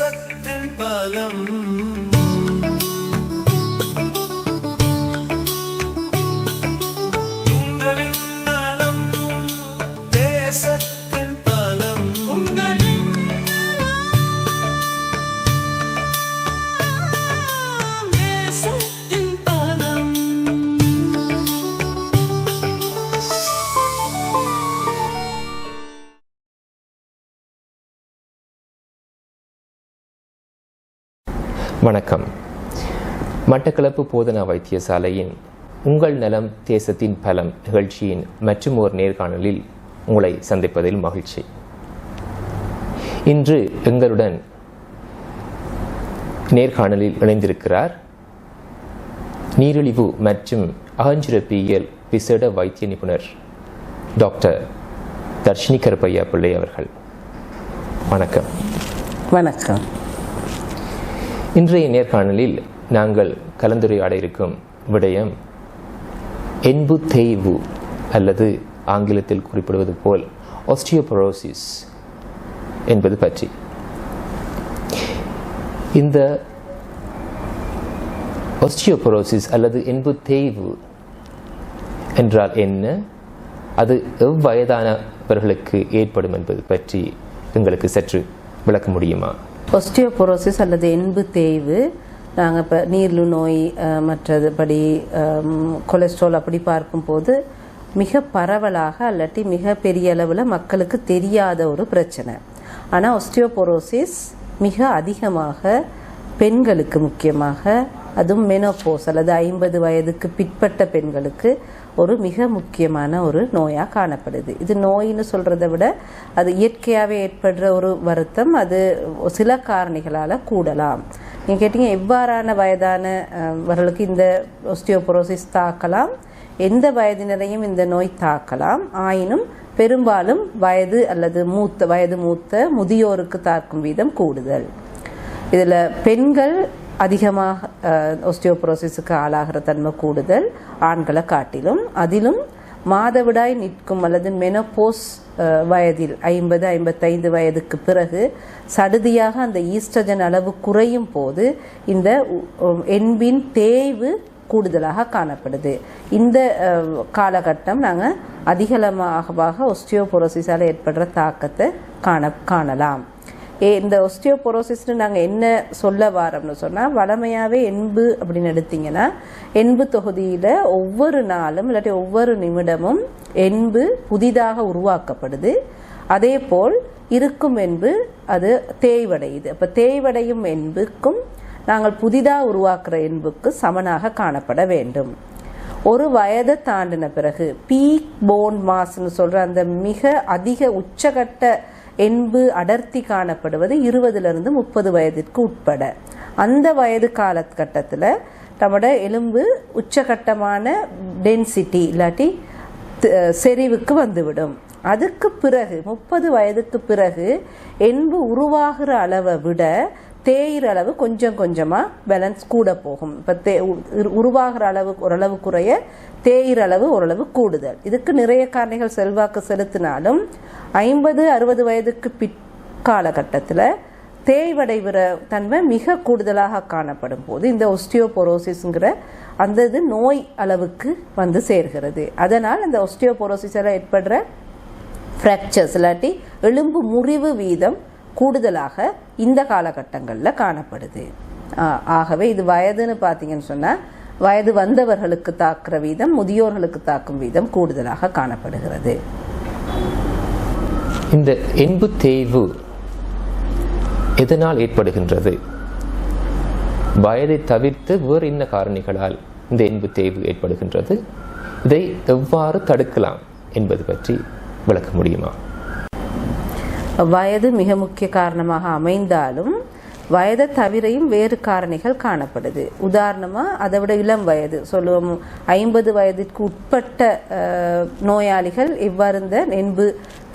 सत्यं पदम् வணக்கம். மட்டக்களப்பு போதனா வைத்தியசாலையின் உங்கள் நலம் தேசத்தின் பலம் நிகழ்ச்சியின் மற்றும் ஒரு நேர்காணலில் உங்களை சந்திப்பதில் மகிழ்ச்சி. இன்று எங்களுடன் நேர்காணலில் இணைந்திருக்கிறார் நீரிழிவு மற்றும் அகஞ்சுரப்பியல் விசேட வைத்திய நிபுணர் டாக்டர் தர்ஷினி கருப்பையா பிள்ளை அவர்கள். வணக்கம். வணக்கம். இன்றைய நேர்காணலில் நாங்கள் கலந்துரையாட இருக்கும் விடயம் என்பு தேய்வு அல்லது ஆங்கிலத்தில் குறிப்பிடுவது போல் ஆஸ்டியோபரோசிஸ் என்பது பற்றி. இந்த ஆஸ்டியோபரோசிஸ் அல்லது என்பு தேய்வு என்றால் என்ன? அது எவ்வயதானவர்களுக்கு ஏற்படும் என்பது பற்றி எங்களுக்கு சற்று விளக்க முடியுமா? ஒஸ்டியோபொரோசிஸ் அல்லது எண்பு தேய்வு நாங்கள் இப்போ நீர்லு நோய் அஹ், மற்றதுபடி கொலஸ்ட்ரால் அப்படி பார்க்கும்போது மிக பரவலாக அல்லாட்டி மிக பெரிய அளவில் மக்களுக்கு தெரியாத ஒரு பிரச்சனை. ஆனால் ஒஸ்டியோபொரோசிஸ் மிக அதிகமாக பெண்களுக்கு முக்கியமாக அதுவும் மெனோபோஸ் அல்லது ஐம்பது வயதுக்கு பிற்பட்ட பெண்களுக்கு ஒரு மிக முக்கியமான ஒரு நோயாக காணப்படுது. இது நோயின்னு சொல்கிறத விட அது இயற்கையாகவே ஏற்படுற ஒரு வருத்தம் அது சில காரணிகளால் கூடலாம். நீங்கள் கேட்டீங்க எவ்வாறான வயதானவர்களுக்கு இந்த ஒஸ்டியோபொரோசிஸ் தாக்கலாம்? எந்த வயதினரையும் இந்த நோய் தாக்கலாம்? ஆயினும் பெரும்பாலும் வயது அல்லது மூத்த வயது மூத்த முதியோருக்கு தாக்கும் வீதம் கூடுதல். இதில் பெண்கள் அதிகமாக ஒஸ்டியோப்ரோசிஸுக்கு ஆளாகிற தன்மை கூடுதல் ஆண்களை காட்டிலும். அதிலும் மாதவிடாய் நிற்கும் அல்லது மெனோபோஸ் வயதில் ஐம்பது ஐம்பத்தைந்து வயதுக்கு பிறகு சடுதியாக அந்த ஈஸ்ட்ரஜன் அளவு குறையும் போது இந்த எண்பின் என்பின் தேய்வு கூடுதலாக காணப்படுது. இந்த காலகட்டம் நாங்கள் அதிகமாக ஒஸ்டியோபோரோசிஸால் ஏற்படுற தாக்கத்தை காண காணலாம். இந்த ஒஸ்டியோபொரோசிஸ்னு நாங்கள் என்ன சொல்ல வாரோம்னு சொன்னால் வளமையாகவே எண்பு அப்படின்னு எடுத்தீங்கன்னா எண்பு தொகுதியில் ஒவ்வொரு நாளும் இல்லாட்டி ஒவ்வொரு நிமிடமும் எண்பு புதிதாக உருவாக்கப்படுது. அதே போல் இருக்கும் என்பு அது தேய்வடையுது. அப்போ தேய்வடையும் என்புக்கும் நாங்கள் புதிதாக உருவாக்குற என்புக்கு சமனாக காணப்பட வேண்டும். ஒரு வயதை தாண்டின பிறகு பீக் போன் மாஸ்ன்னு சொல்ற அந்த மிக அதிக உச்சகட்ட என்பு அடர்த்தி காணப்படுவது இருபதுலேருந்து முப்பது வயதிற்கு உட்பட. அந்த வயது காலகட்டத்தில் நம்மளோட எலும்பு உச்சகட்டமான டென்சிட்டி இல்லாட்டி செறிவுக்கு வந்துவிடும். அதுக்கு பிறகு முப்பது வயதுக்கு பிறகு என்பு உருவாகிற அளவை விட தேயிற அளவு கொஞ்சம் கொஞ்சமாக பேலன்ஸ் கூட போகும். இப்போ தே உரு- உருவாகிற அளவு ஓரளவு குறைய தேயிற அளவு ஓரளவு கூடுதல். இதுக்கு நிறைய காரணிகள் செல்வாக்கு செலுத்தினாலும் ஐம்பது அறுபது வயதுக்கு பிற்காலகட்டத்தில் தேய்வடைகிற தன்மை மிக கூடுதலாக காணப்படும் போது இந்த ஒஸ்டியோபொரோசிஸ்ங்கிற அந்த இது நோய் அளவுக்கு வந்து சேர்கிறது. அதனால் இந்த ஒஸ்டியோபொரோசிஸில் ஏற்படுற ஃப்ராக்சர்ஸ் இல்லாட்டி எலும்பு முறிவு வீதம் கூடுதலாக இந்த காலகட்டங்களில் காணப்படுது. ஆகவே இது வயதுன்னு பார்த்தீங்கன்னு சொன்னால் வயது வந்தவர்களுக்கு தாக்குற வீதம் முதியோர்களுக்கு தாக்கும் வீதம் கூடுதலாக காணப்படுகிறது. இந்த என்பு தேய்வு எதனால் ஏற்படுகின்றது? வயதை தவிர்த்து வேறு என்ன காரணிகளால் இந்த என்பு தேய்வு ஏற்படுகின்றது? இதை எவ்வாறு தடுக்கலாம் என்பது பற்றி விளக்க முடியுமா? வயது மிக முக்கிய காரணமாக அமைந்தாலும் வயதை தவிரையும் வேறு காரணிகள் காணப்படுது. உதாரணமாக அதை விட இளம் வயது. சொல்லுவோம் ஐம்பது வயதிற்கு உட்பட்ட நோயாளிகள் இவ்வாறு இந்த நென்பு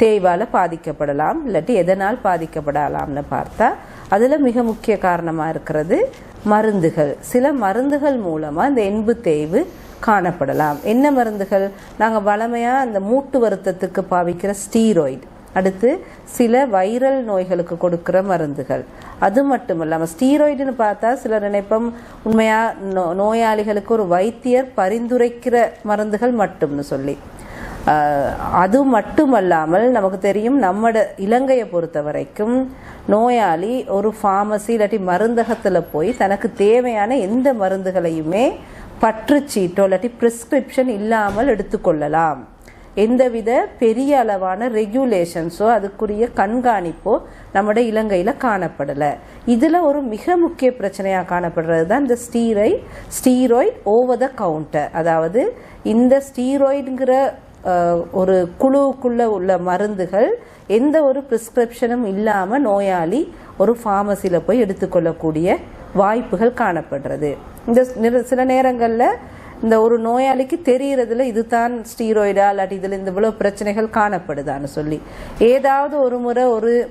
தேய்வால் பாதிக்கப்படலாம் இல்லாட்டி எதனால் பாதிக்கப்படலாம்னு பார்த்தா அதில் மிக முக்கிய காரணமாக இருக்கிறது மருந்துகள். சில மருந்துகள் மூலமாக இந்த எண்பு தேய்வு காணப்படலாம். என்ன மருந்துகள்? நாங்கள் வளமையாக அந்த மூட்டு வருத்தத்துக்கு பாவிக்கிற ஸ்டீராய்டு. அடுத்து சில வைரல் நோய்களுக்கு கொடுக்கிற மருந்துகள். அது மட்டும் இல்லாமல் ஸ்டீராய்டுன்னு பார்த்தா சிலர் நினைப்பம் உண்மையா நோ நோயாளிகளுக்கு ஒரு வைத்தியர் பரிந்துரைக்கிற மருந்துகள் மட்டும்னு சொல்லி. அது மட்டுமல்லாமல் நமக்கு தெரியும் நம்மட இலங்கையை பொறுத்த வரைக்கும் நோயாளி ஒரு ஃபார்மசி இல்லாட்டி மருந்தகத்தில் போய் தனக்கு தேவையான எந்த மருந்துகளையுமே பற்றுச்சீட்டோ இல்லாட்டி பிரிஸ்கிரிப்ஷன் இல்லாமல் எடுத்துக்கொள்ளலாம். எந்தவித பெரிய அளவான ரெகுலேஷன்ஸோ அதுக்குரிய கண்காணிப்போ நம்மட இலங்கையில் காணப்படலை. இதில் ஒரு மிக முக்கிய பிரச்சனையாக காணப்படுறது தான் இந்த ஸ்டீரை ஸ்டீராய்ட் ஓவர் த கவுண்டர் அதாவது இந்த ஸ்டீராய்டுங்கிற ஒரு குழுவுக்குள்ள உள்ள மருந்துகள் எந்த ஒரு பிரிஸ்கிரிப்ஷனும் இல்லாமல் நோயாளி ஒரு ஃபார்மசியில் போய் எடுத்துக்கொள்ளக்கூடிய வாய்ப்புகள் காணப்படுறது. இந்த சில நேரங்களில் இந்த ஒரு நோயாளிக்கு தெரிகிறதுல இதுதான் ஸ்டீராய்டா இல்லாட்டி இதில் இந்த இவ்வளோ பிரச்சனைகள் காணப்படுதான்னு சொல்லி. ஏதாவது ஒரு முறை ஒரு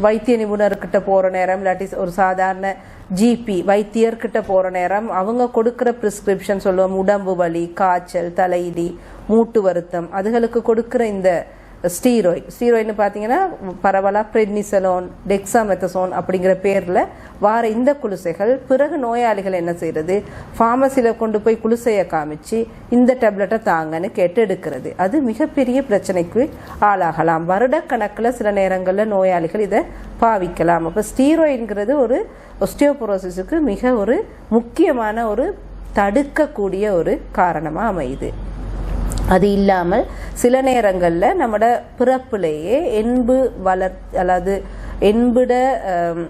வைத்திய நிபுணர்கிட்ட போகிற நேரம் இல்லாட்டி ஒரு சாதாரண ஜிபி வைத்தியர்கிட்ட போகிற நேரம் அவங்க கொடுக்குற ப்ரிஸ்கிரிப்ஷன் சொல்லுவோம் உடம்பு வலி காய்ச்சல் தலையிடி மூட்டு வருத்தம் அதுகளுக்கு கொடுக்குற இந்த ஸ்டீராய்டு ஸ்டீராய்டுன்னு பார்த்தீங்கன்னா பரவலாக பிரெட்னிசலோன் டெக்ஸாமெத்தசோன் அப்படிங்கிற பேரில் வார இந்த குளிசைகள் பிறகு நோயாளிகள் என்ன செய்யறது? ஃபார்மசியில் கொண்டு போய் குளிசையை காமிச்சு இந்த டேப்லெட்டை தாங்கன்னு கேட்டு எடுக்கிறது. அது மிகப்பெரிய பிரச்சனைக்கு ஆளாகலாம். வருடக்கணக்கில் சில நேரங்களில் நோயாளிகள் இதை பாவிக்கலாம். அப்போ ஸ்டீராய்டுங்கிறது ஒரு ஒஸ்டியோபோரோசிஸுக்கு மிக ஒரு முக்கியமான ஒரு தடுக்கக்கூடிய ஒரு காரணமாக அமையுது. அது இல்லாமல் சில நேரங்களில் நம்மட பிறப்பிலேயே என்பு வளர் அதாவது என்பிட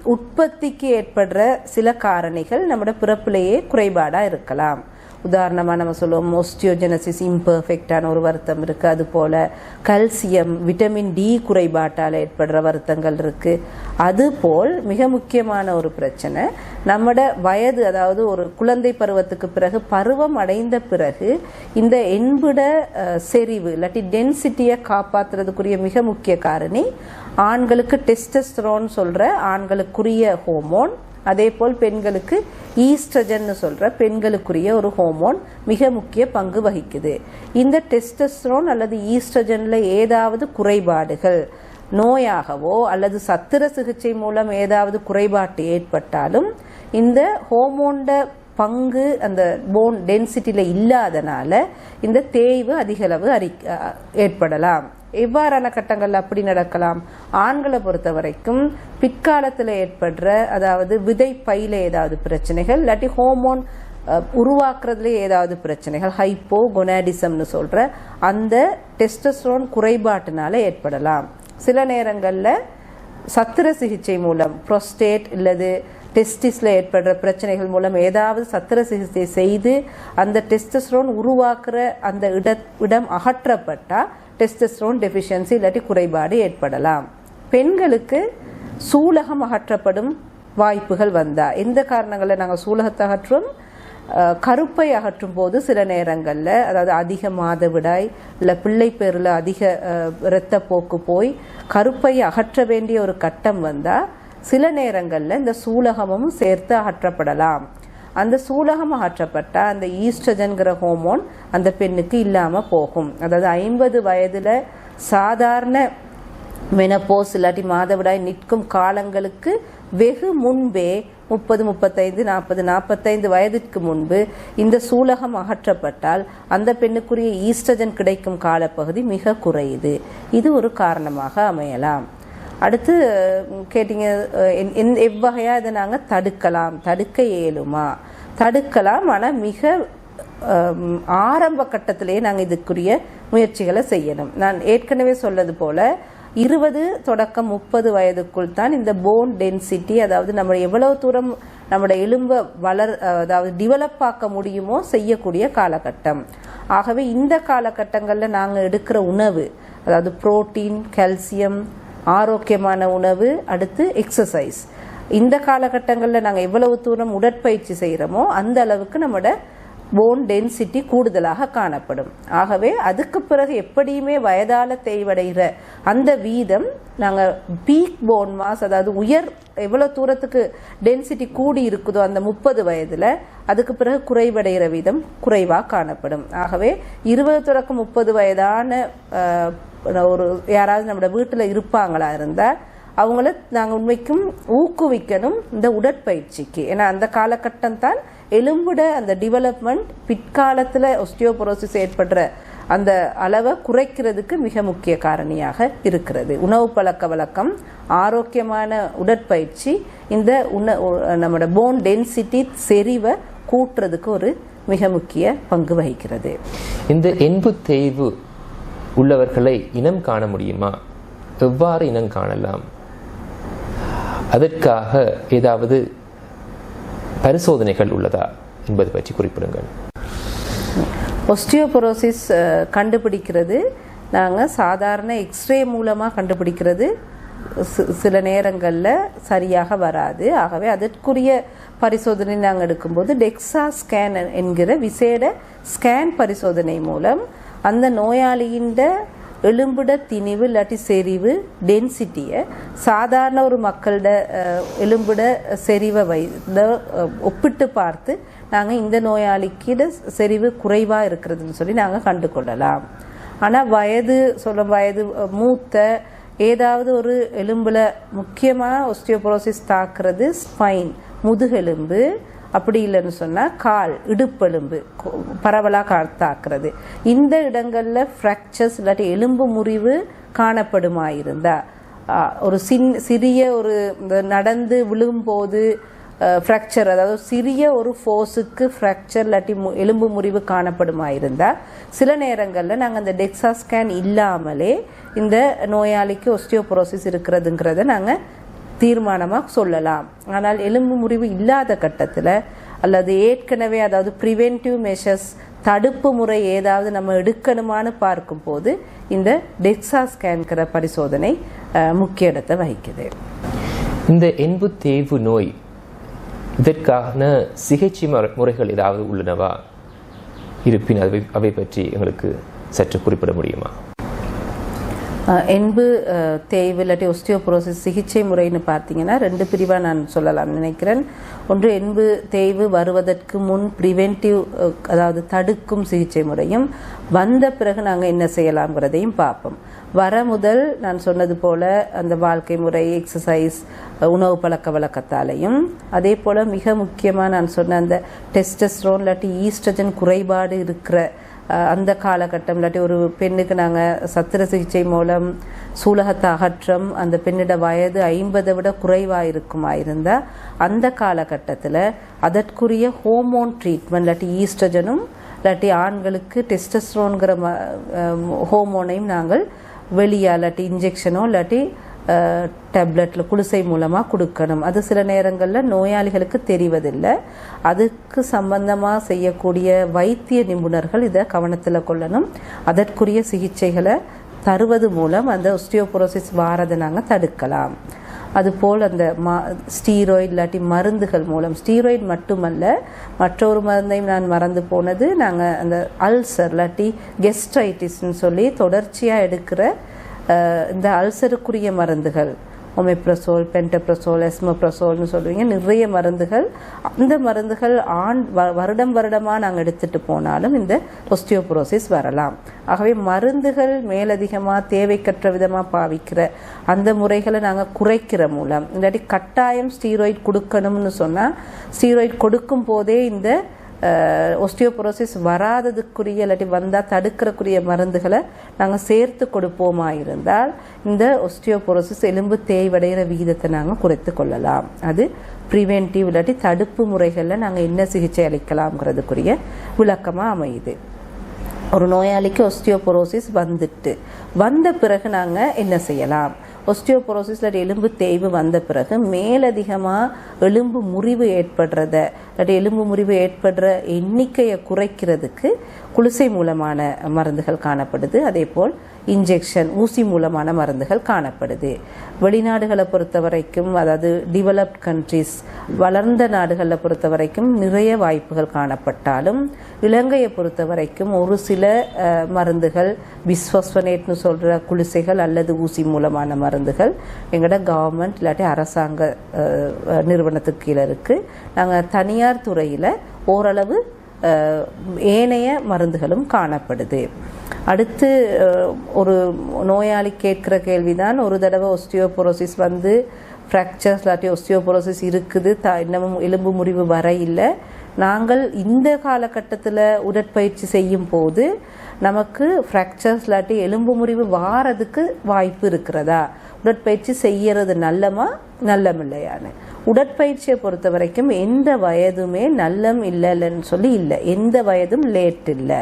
உற்பத்திக்கு ஏற்படுற சில காரணிகள் நம்மட பிறப்பிலேயே குறைபாடாக இருக்கலாம். உதாரணமாக நம்ம சொல்லுவோம் மோஸ்டியோஜெனசிஸ் இம்பர்ஃபெக்டான ஒரு வருத்தம் இருக்குது அது போல் கல்சியம் விட்டமின் டி குறைபாட்டால் ஏற்படுற வருத்தங்கள் இருக்குது அதுபோல் மிக முக்கியமான ஒரு பிரச்சனை நம்மட வயது அதாவது ஒரு குழந்தை பருவத்துக்கு பிறகு பருவம் அடைந்த பிறகு இந்த என்பிட செறிவு இல்லாட்டி டென்சிட்டியை காப்பாற்றுறதுக்குரிய மிக முக்கிய காரணி ஆண்களுக்கு டெஸ்டஸ்டரோன் சொல்கிற ஆண்களுக்குரிய ஹோமோன் அதே போல் பெண்களுக்கு ஈஸ்ட்ரஜன் சொல்ற பெண்களுக்குரிய ஒரு ஹோமோன் மிக முக்கிய பங்கு வகிக்குது. இந்த டெஸ்டஸ்ட்ரோன் அல்லது ஈஸ்ட்ரஜன்ல ஏதாவது குறைபாடுகள் நோயாகவோ அல்லது சத்திர சிகிச்சை மூலம் ஏதாவது குறைபாட்டு ஏற்பட்டாலும் இந்த ஹோமோண்ட பங்கு அந்த போன் டென்சிட்டியில் இல்லாதனால இந்த தேய்வு அதிகளவு அறி ஏற்படலாம். எவ்வாறான கட்டங்கள் அப்படி நடக்கலாம். ஆண்களை பொறுத்த வரைக்கும் பிற்காலத்தில் ஏற்படுற அதாவது விதை பையில ஏதாவது பிரச்சனைகள் இல்லாட்டி ஹோமோன் உருவாக்குறதுல ஏதாவது பிரச்சனைகள் ஹைப்போ கொனாடிசம்னு சொல்ற அந்த டெஸ்டஸ்ட்ரோன் குறைபாட்டினால ஏற்படலாம். சில நேரங்களில் சத்திர சிகிச்சை மூலம் புரோஸ்டேட் இல்லது டெஸ்டிஸில் ஏற்படுற பிரச்சனைகள் மூலம் ஏதாவது சத்திர சிகிச்சை செய்து அந்த டெஸ்டஸ்ட்ரோன் உருவாக்குற அந்த இட இடம் அகற்றப்பட்டால் டெஸ்டஸ்ட்ரோன் டெஃபிஷியன்சி இல்லாட்டி குறைபாடு ஏற்படலாம். பெண்களுக்கு சூலகம் அகற்றப்படும் வாய்ப்புகள் வந்தா. எந்த காரணங்களில் நாங்கள் சூலகத்தை அகற்றுவோம் கருப்பை அகற்றும் போது சில நேரங்களில் அதாவது அதிக மாதவிடாய் இல்லை பிள்ளை பேரில் அதிக இரத்த இரத்தப்போக்கு போய் கருப்பை அகற்ற வேண்டிய ஒரு கட்டம் வந்தால் சில நேரங்களில் இந்த சூலகமும் சேர்த்து அகற்றப்படலாம். அந்த சூலகம் அகற்றப்பட்டால் அந்த ஈஸ்ட்ரஜன்கிற ஹோமோன் அந்த பெண்ணுக்கு இல்லாமல் போகும். அதாவது ஐம்பது வயதில் சாதாரண மெனப்போஸ் இல்லாட்டி மாதவிடாய் நிற்கும் காலங்களுக்கு வெகு முன்பே முப்பது முப்பத்தைந்து நாற்பது நாற்பத்தைந்து வயதிற்கு முன்பு இந்த சூலகம் அகற்றப்பட்டால் அந்த பெண்ணுக்குரிய ஈஸ்ட்ரஜன் கிடைக்கும் காலப்பகுதி மிக குறையுது. இது ஒரு காரணமாக அமையலாம். அடுத்து கேட்டீங்க என்- எவ்வகையா இதை நாங்கள் தடுக்கலாம்? தடுக்க இயலுமா? தடுக்கலாம் ஆனால் மிக ஆரம்ப கட்டத்திலேயே நாங்கள் இதுக்குரிய முயற்சிகளை செய்யணும். நான் ஏற்கனவே சொன்னது போல இருபது தொடக்கம் முப்பது வயதுக்குள் தான் இந்த போன் டென்சிட்டி அதாவது நம்ம எவ்வளவு தூரம் நம்மளோட எலும்பை வளர் அதாவது டிவலப் ஆக்க முடியுமோ செய்யக்கூடிய காலகட்டம். ஆகவே இந்த காலகட்டங்களில் நாங்கள் எடுக்கிற உணவு அதாவது புரோட்டீன் கால்சியம் ஆரோக்கியமான உணவு அடுத்து எக்ஸசைஸ் இந்த காலகட்டங்களில் நாங்கள் எவ்வளவு தூரம் உடற்பயிற்சி செய்கிறோமோ அந்த அளவுக்கு நம்மளோட போன் டென்சிட்டி கூடுதலாக காணப்படும். ஆகவே அதுக்கு பிறகு எப்படியுமே வயதால தேய்வடைகிற அந்த வீதம் நாங்கள் பீக் போன் மாஸ் அதாவது உயர் எவ்வளோ தூரத்துக்கு டென்சிட்டி கூடி இருக்குதோ அந்த முப்பது வயதில் அதுக்கு பிறகு குறைவடைகிற வீதம் குறைவாக காணப்படும். ஆகவே இருபது தொடக்கம் முப்பது வயதான ஒரு யாராவது நம்மளோட வீட்டில் இருப்பாங்களா இருந்தால் அவங்கள நாங்கள் உண்மைக்கும் ஊக்குவிக்கணும் இந்த உடற்பயிற்சிக்கு. ஏன்னா அந்த காலகட்டம் தான் எலும்புட அந்த டிவலப்மெண்ட் பிற்காலத்தில் ஒஸ்டியோபரோசிஸ் ஏற்படுற அந்த அளவை குறைக்கிறதுக்கு மிக முக்கிய காரணியாக இருக்கிறது. உணவு பழக்க வழக்கம் ஆரோக்கியமான உடற்பயிற்சி இந்த உண நம்மளோட போன் டென்சிட்டி செறிவை கூட்டுறதுக்கு ஒரு மிக முக்கிய பங்கு வகிக்கிறது. இந்த எண்பு தேய்வு உள்ளவர்களை இனம் காண முடியுமா? எவ்வாறு இனம் காணலாம்? அதற்காக ஏதாவது பரிசோதனைகள் உள்ளதா என்பது பற்றி குறிப்பிடுங்கள். ஒஸ்டியோபரோசிஸ் கண்டுபிடிக்கிறது. நாங்கள் சாதாரண எக்ஸ்ரே மூலமாக கண்டுபிடிக்கிறது. சில நேரங்களில் சரியாக வராது. ஆகவே அதற்குரிய பரிசோதனை நாங்கள் எடுக்கும்போது டெக்ஸா ஸ்கேன் என்கிற விசேட ஸ்கேன் பரிசோதனை மூலம் அந்த நோயாளியின் எலும்பிட திணிவு இல்லாட்டி செறிவு டென்சிட்டியை சாதாரண ஒரு மக்களோட எலும்பிட செறிவை வை ஒப்பிட்டு பார்த்து நாங்கள் இந்த நோயாளிக்கு செறிவு குறைவாக இருக்கிறதுன்னு சொல்லி நாங்கள் கண்டு கொள்ளலாம் ஆனால் வயது சொல்ல வயது மூத்த ஏதாவது ஒரு எலும்பில் முக்கியமாக ஒஸ்டியோபரோசிஸ் தாக்குறது ஸ்பைன் முதுகெலும்பு அப்படி இல்லைன்னு சொன்னால் கால் இடுப்பெலும்பு பரவலாக பரவலா கா- தாக்குறது இந்த இடங்களில் ஃப்ராக்சர்ஸ் இல்லாட்டி எலும்பு முறிவு காணப்படுமா இருந்தா ஒரு சின் சிறிய ஒரு இந்த நடந்து விழும்போது ஃப்ராக்சர் அதாவது சிறிய ஒரு ஃபோர்ஸுக்கு ஃப்ராக்சர் இல்லாட்டி மு- எலும்பு முறிவு காணப்படுமா இருந்தால் சில நேரங்களில் நாங்கள் அந்த டெக்ஸா ஸ்கேன் இல்லாமலே இந்த நோயாளிக்கு ஒஸ்டியோபோரோசிஸ் இருக்கிறதுங்கிறத நாங்கள் தீர்மானமாக சொல்லலாம். ஆனால் எலும்பு முறிவு இல்லாத கட்டத்தில் அல்லது ஏற்கனவே அதாவது ப்ரிவென்டிவ் மெஷர்ஸ் தடுப்பு முறை ஏதாவது நம்ம எடுக்கணுமான்னு பார்க்கும்போது இந்த டெக்ஸா ஸ்கேன்கிற பரிசோதனை முக்கிய இடத்தை வகிக்குது. இந்த என்பு தேய்வு நோய் இதற்கான சிகிச்சை முறைகள் ஏதாவது உள்ளனவா? இருப்பின் அவை அவை பற்றி எங்களுக்கு சற்று குறிப்பிட முடியுமா? எண்பு என்பு தேய்வு இல்லாட்டி ஒஸ்டியோபோரோசிஸ் சிகிச்சை முறைன்னு பார்த்தீங்கன்னா ரெண்டு பிரிவாக நான் சொல்லலாம் நினைக்கிறேன். ஒன்று என்பு தேய்வு வருவதற்கு முன் ப்ரிவென்டிவ் அதாவது தடுக்கும் சிகிச்சை முறையும். வந்த பிறகு நாங்கள் என்ன செய்யலாம்ங்கிறதையும் பார்ப்போம். வர முதல் நான் சொன்னது போல அந்த வாழ்க்கை முறை எக்ஸசைஸ் உணவு பழக்க வழக்கத்தாலையும். அதே போல் மிக முக்கியமாக நான் சொன்ன அந்த டெஸ்டஸ்ட்ரோன் இல்லாட்டி ஈஸ்ட்ரஜன் குறைபாடு இருக்கிற அந்த காலகட்டம் இல்லாட்டி ஒரு பெண்ணுக்கு நாங்கள் சத்திர சிகிச்சை மூலம் சூலகத்தை அகற்றம் அந்த பெண்ணிட வயது ஐம்பதை விட குறைவாக இருக்குமா இருந்தால் அந்த காலகட்டத்தில் அதற்குரிய ஹோமோன் ட்ரீட்மெண்ட் இல்லாட்டி ஈஸ்ட்ரஜனும் இல்லாட்டி ஆண்களுக்கு டெஸ்டஸ்ட்ரோன்கிற ம ஹோமோனையும் நாங்கள் வெளியே இல்லாட்டி இன்ஜெக்ஷனோ இல்லாட்டி டேப்லெட்டில் குடிசை மூலமாக கொடுக்கணும். அது சில நேரங்களில் நோயாளிகளுக்கு தெரிவதில்லை. அதுக்கு சம்பந்தமாக செய்யக்கூடிய வைத்திய நிபுணர்கள் இதை கவனத்தில் கொள்ளணும். அதற்குரிய சிகிச்சைகளை தருவது மூலம் அந்த ஒஸ்டியோபுரோசிஸ் வாரதை நாங்கள் தடுக்கலாம். அதுபோல் அந்த மா ஸ்டீராய்டு இல்லாட்டி மருந்துகள் மூலம் ஸ்டீராய்டு மட்டுமல்ல மற்றொரு மருந்தையும் நான் மறந்து போனது நாங்கள் அந்த அல்சர் இல்லாட்டி கெஸ்ட்ரைட்டிஸ்ன்னு சொல்லி தொடர்ச்சியாக எடுக்கிற இந்த அல்சருக்குரிய மருந்துகள் ஒமெப்ரசோல் பென்டப்ரசோல் எஸ்மப்ரசோல்னு சொல்லுவீங்க நிறைய மருந்துகள். அந்த மருந்துகள் ஆண் வ- வருடம் வருடமாக நாங்கள் எடுத்துட்டு போனாலும் இந்த ஒஸ்டியோபோரோசிஸ் வரலாம். ஆகவே மருந்துகள் மேலதிகமாக தேவைக்கற்ற விதமாக பாவிக்கிற அந்த முறைகளை நாங்கள் குறைக்கிற மூலம் இல்லாட்டி கட்டாயம் ஸ்டீராய்டு கொடுக்கணும்னு சொன்னால் ஸ்டீராய்ட் கொடுக்கும் போதே இந்த ஒஸ்டியோபுரோசிஸ் வராததுக்குரிய இல்லாட்டி வந்தால் தடுக்கிறக்குரிய மருந்துகளை நாங்கள் சேர்த்து கொடுப்போமா இருந்தால் இந்த ஒஸ்டியோபுரோசிஸ் எலும்பு தேய்வடைகிற விகிதத்தை நாங்கள் குறைத்து கொள்ளலாம். அது ப்ரிவென்டிவ் இல்லாட்டி தடுப்பு முறைகளில் நாங்கள் என்ன சிகிச்சை அளிக்கலாம்ங்கிறதுக்குரிய விளக்கமாக அமையுது. ஒரு நோயாளிக்கு ஒஸ்டியோபோரோசிஸ் வந்துட்டு வந்த பிறகு நாங்கள் என்ன செய்யலாம்? ஒஸ்டியோபோரோசிஸ் இல்லாட்டி எலும்பு தேய்வு வந்த பிறகு மேலதிகமாக எலும்பு முறிவு ஏற்படுறத இல்லாட்டி எலும்பு முறிவு ஏற்படுற எண்ணிக்கையை குறைக்கிறதுக்கு குளிசை மூலமான மருந்துகள் காணப்படுது. அதே போல் இன்ஜெக்ஷன் ஊசி மூலமான மருந்துகள் காணப்படுது. வெளிநாடுகளை பொறுத்த வரைக்கும் அதாவது டிவலப்ட் கண்ட்ரிஸ் வளர்ந்த நாடுகளை பொறுத்த வரைக்கும் நிறைய வாய்ப்புகள் காணப்பட்டாலும் இலங்கையை பொறுத்த வரைக்கும் ஒரு சில மருந்துகள் பிஸ்வஸ்வனேட்னு சொல்கிற குளிசைகள் அல்லது ஊசி மூலமான மருந்துகள் எங்களோட கவர்மெண்ட் இல்லாட்டி அரசாங்க நிறுவனத்துக்கு கீழே இருக்குது நாங்கள் தனியார் துறையில் ஓரளவு ஏனைய மருந்துகளும் காணப்படுது. அடுத்து ஒரு நோயாளி கேட்கிற கேள்விதான் ஒரு தடவை ஒஸ்டியோபோரோசிஸ் வந்து ஃப்ராக்சர்ஸ் இல்லாட்டி ஒஸ்டியோபோரோசிஸ் இருக்குது த இன்னமும் எலும்பு முறிவு வர இல்லை. நாங்கள் இந்த காலகட்டத்தில் உடற்பயிற்சி செய்யும் போது நமக்கு ஃப்ராக்சர்ஸ் இல்லாட்டி எலும்பு முறிவு வாரதுக்கு வாய்ப்பு இருக்கிறதா? உடற்பயிற்சி செய்யறது நல்லமா நல்லம் இல்லையான்னு. உடற்பயிற்சியை பொறுத்த வரைக்கும் எந்த வயதுமே நல்லம் இல்லைன்னு சொல்லி இல்லை. எந்த வயதும் லேட் இல்லை.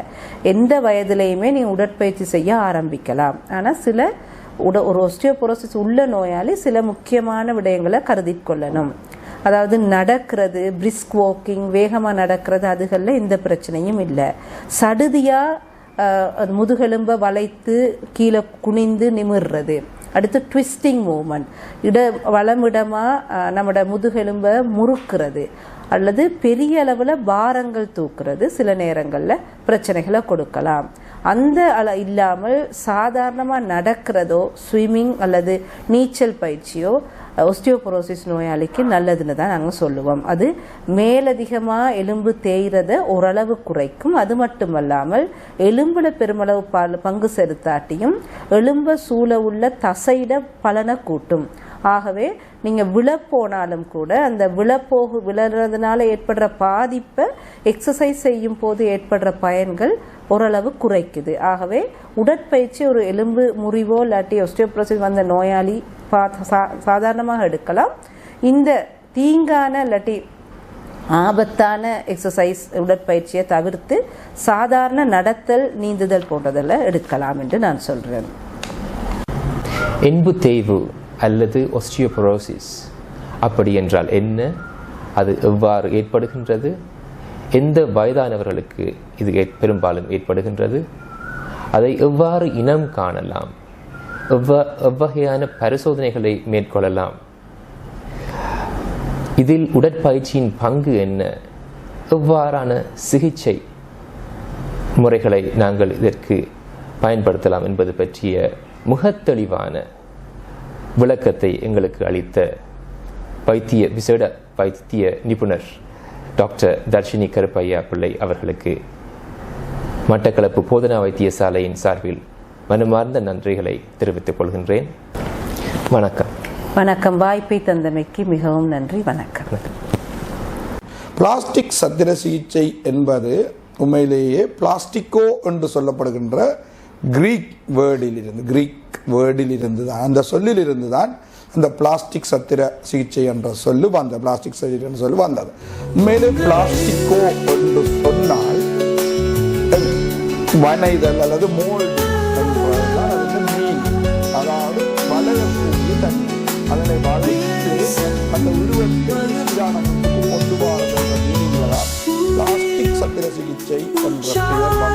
எந்த வயதுலையுமே நீ உடற்பயிற்சி செய்ய ஆரம்பிக்கலாம். ஆனால் சில உட ஒரு ஒஸ்டியோபோரோசிஸ் உள்ள நோயாளி சில முக்கியமான விடயங்களை கருதி கொள்ளணும். அதாவது நடக்கிறது பிரிஸ்க் வாக்கிங் வேகமாக நடக்கிறது அதுகளில் எந்த பிரச்சனையும் இல்லை. சடுதியாக முதுகெலும்பை வளைத்து கீழே குனிந்து நிமிர்றது. அடுத்து ட்விஸ்டிங் மூமெண்ட் இட வளமிடமாக நம்மளோட முதுகெலும்பை முறுக்கிறது. அல்லது பெரிய அளவில் பாரங்கள் தூக்குறது சில நேரங்களில் பிரச்சனைகளை கொடுக்கலாம். அந்த அள இல்லாமல் சாதாரணமாக நடக்கிறதோ ஸ்விம்மிங் அல்லது நீச்சல் பயிற்சியோ ஒஸ்டியோபரோசிஸ் நோயாளிக்கு நல்லதுன்னு தான் நாங்கள் சொல்லுவோம். அது மேலதிகமாக எலும்பு தேய்கிறத ஓரளவு குறைக்கும். அது மட்டுமல்லாமல் எலும்பில் பெருமளவு பங்கு செலுத்தாட்டியும் எலும்பை சூழ உள்ள தசையிட பலனை கூட்டும். ஆகவே நீங்கள் விழப்போனாலும் கூட அந்த விழப்போகு விழறதுனால ஏற்படுற பாதிப்பை எக்ஸசைஸ் செய்யும் போது ஏற்படுற பயன்கள் ஓரளவு குறைக்குது. ஆகவே உடற்பயிற்சி ஒரு எலும்பு முறிவோ இல்லாட்டி ஒஸ்டியோப்ரோசிஸ் வந்த நோயாளி சா- சாதாரணமாக எடுக்கலாம். இந்த தீங்கான இல்லாட்டி ஆபத்தான எக்ஸசைஸ் உடற்பயிற்சியை தவிர்த்து சாதாரண நடத்தல் நீந்துதல் போன்றதெல்லாம் எடுக்கலாம் என்று நான் சொல்கிறேன் எண்பு தேய்வு அல்லது ஒஸ்டியோபரோசிஸ் அப்படி என்றால் என்ன? அது எவ்வாறு ஏற்படுகின்றது? எந்த வயதானவர்களுக்கு இது பெரும்பாலும் ஏற்படுகின்றது? அதை எவ்வாறு இனம் காணலாம்? எவ்வா எவ்வகையான பரிசோதனைகளை மேற்கொள்ளலாம்? இதில் உடற்பயிற்சியின் பங்கு என்ன? எவ்வாறான சிகிச்சை முறைகளை நாங்கள் இதற்கு பயன்படுத்தலாம் என்பது பற்றிய முகத்தெளிவான விளக்கத்தை எங்களுக்கு அளித்த வைத்திய விசேட வைத்திய நிபுணர் டாக்டர் தர்ஷினி கருப்பையா பிள்ளை அவர்களுக்கு மட்டக்களப்பு போதனா வைத்தியசாலையின் சார்பில் மனமார்ந்த நன்றிகளை தெரிவித்துக் கொள்கின்றேன். வணக்கம். வணக்கம். வாய்ப்பை தந்தமைக்கு மிகவும் நன்றி. வணக்கம். பிளாஸ்டிக் சத்திர சிகிச்சை என்பது உண்மையிலேயே பிளாஸ்டிக்கோ என்று சொல்லப்படுகின்ற கிரீக் வேர்டில் இருந்து கிரீக் வேர்டில் இருந்து தான் அந்த சொல்லில் இருந்து தான் இந்த பிளாஸ்டிக் சத்திர சிகிச்சை என்ற சொல்லு வந்த பிளாஸ்டிக் சர்ஜரி என்ற சொல்லு வந்தது. உண்மையிலே பிளாஸ்டிக்கோ என்று சொன்னால் வனைதல் அல்லது மோல்டு அதுக்கு மீன். அதாவது வளையக்கூடிய தண்ணி அதனை வளைத்து அந்த உருவத்தை கொண்டு பிளாஸ்டிக் சத்திர சிகிச்சை என்ற பெயர்